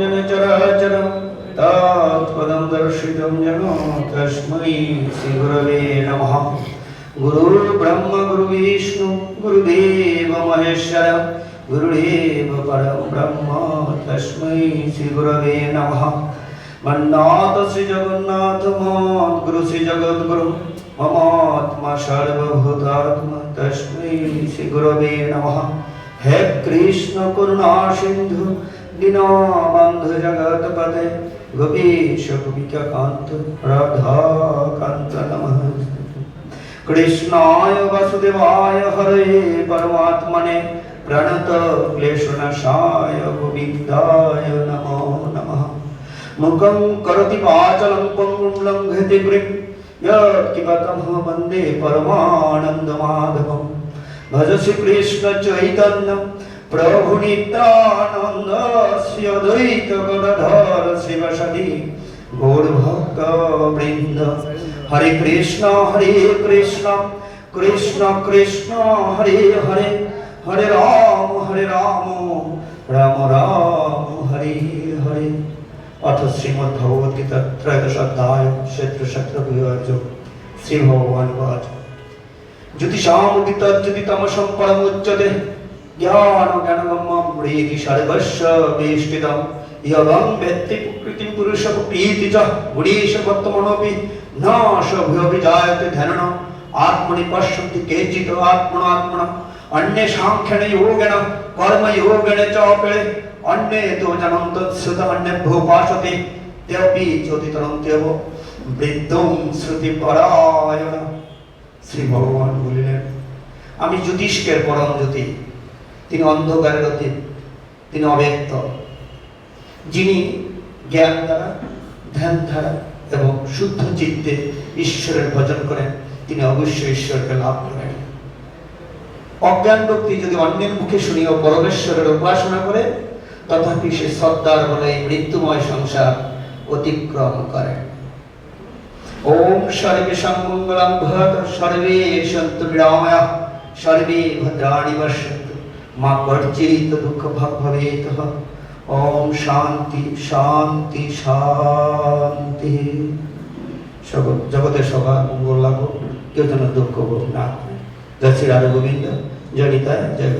येन चराचरं, तत्पदं दर्शितं येन तस्मै श्रीगुरवे नमः। गुरुर्ब्रह्म, गुरुविष्णु, गुरुदेव महेश्वर, गुरुदेव परं ब्रह्म, तस्मै श्रीगुरवे नमः। मन्नाथ श्री जगन्नाथ गुरु श्री ममात्मा सर्वभूतात्मा, तस्मै श्री गुरवे হে কৃষ্ণ করুণা সিন্ধু जगत पते गोपीश গোপিকা कांत, राधा कांत नमः। कृष्णाय বাসুদেবায় हरे परमात्मने, प्रणत क्लेशनाशाय गोविंदाय नमो नमः। मुखं करोति वाचलं पङ्गुं लङ्घयति वृक् यत्किमतमः वंदे परमानन्दमाधवम्। ভজ শ্রীকৃষ্ণ চৈতন্য প্রভু নিত্যানন্দ শ্রী অদ্বৈত গদাধর শিবসদী গৌর ভক্ত বৃন্দ। হরে কৃষ্ণ হরে কৃষ্ণ কৃষ্ণ কৃষ্ণ, হরে হরে হরে রাম হরে রাম রাম রাম, হরে হরে। অথ শ্রীমদ ভগবদ্গীতা ত্রয়োদশ অধ্যায় ক্ষেত্র শত্রু শ্রী ভগবান বাজ বাচ জ্যোতিষামুদি তজ্জ্যোতি তমসম পরমুচ্যতে জ্ঞান জ্ঞানগম্যম হৃদি সর্বস্ব বেষ্টিতম। ইয়গম ব্যক্তি প্রকৃতি পুরুষ প্রীতি চ গুণেশ বর্তমানপি ন সভ্যপি জায়তে ধ্যানন আত্মনি পশ্যন্তি কেচিত আত্মনো আত্মন অন্যে সাংখ্যেন যোগেন, কর্ম যোগেন চ অপেড়ে অন্যে তো জানন্ত শ্রুত অন্যেভ্যো পাশতে তেপি জ্যোতিতরন্তেব বৃদ্ধং শ্রুতি পরায়ণ শ্রী ভগবান বলিলেন, আমি জ্যোতিষ্কের পরম জ্যোতি তিনি অন্ধকারের অতীত, তিনি অব্যক্ত, যিনি জ্ঞান দ্বারা, ধ্যান দ্বারা এবং শুদ্ধ চিত্তে ঈশ্বরের ভজন করেন, তিনি অবশ্যই ঈশ্বরকে লাভ করেন। অজ্ঞান ব্যক্তি যদি অন্যের মুখে শুনিও, পরমেশ্বরের উপাসনা করে, তথাপি সে শ্রদ্ধার বলে মৃত্যুময় সংসার অতিক্রম করে। ওম সর্বে সম্মঙ্গলং ভত সর্বে সন্তু বিরাময়া সর্বে ভদ্রাণি পশ্যন্তু মা কর্চিত দুঃখ ভাগ ভবেত ওম শান্তি শান্তি শান্তি জগতের সবার মঙ্গল লাভ কেউ যেন দুঃখ ভোগ না করে জয় শ্রী রাধা গোবিন্দ জয় নিতাই জয়